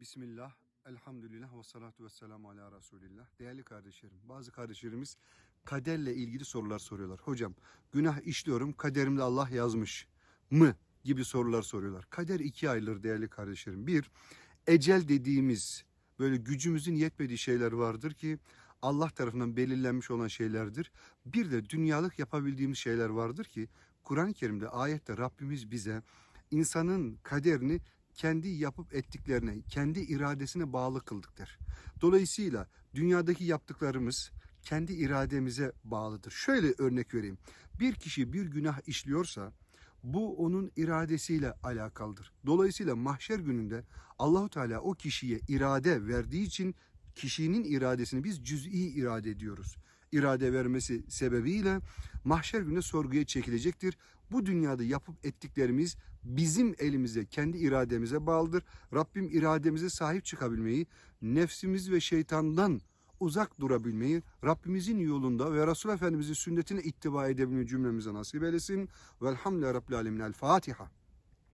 Bismillah, elhamdülillah ve salatu ve selamu ala Resulillah. Değerli kardeşlerim, bazı kardeşlerimiz kaderle ilgili sorular soruyorlar. Hocam, günah işliyorum, kaderimde Allah yazmış mı? gibi sorular soruyorlar. Kader ikiye ayrılır değerli kardeşlerim. Bir, ecel dediğimiz böyle gücümüzün yetmediği şeyler vardır ki Allah tarafından belirlenmiş olan şeylerdir. Bir de dünyalık yapabildiğimiz şeyler vardır ki Kur'an-ı Kerim'de ayette Rabbimiz bize insanın kaderini kendi yapıp ettiklerine, kendi iradesine bağlı kıldık der. Dolayısıyla dünyadaki yaptıklarımız kendi irademize bağlıdır. Şöyle örnek vereyim. Bir kişi bir günah işliyorsa bu onun iradesiyle alakalıdır. Dolayısıyla mahşer gününde Allahu Teala o kişiye irade verdiği için kişinin iradesini biz cüz'i irade ediyoruz. İrade vermesi sebebiyle mahşer günü sorguya çekilecektir. Bu dünyada yapıp ettiklerimiz bizim elimize, kendi irademize bağlıdır. Rabbim irademize sahip çıkabilmeyi, nefsimiz ve şeytandan uzak durabilmeyi, Rabbimizin yolunda ve Resul Efendimizin sünnetine ittiba edebilmeyi cümlemize nasip eylesin. Velhamdülillahi Rabbil Alemin. El Fatiha.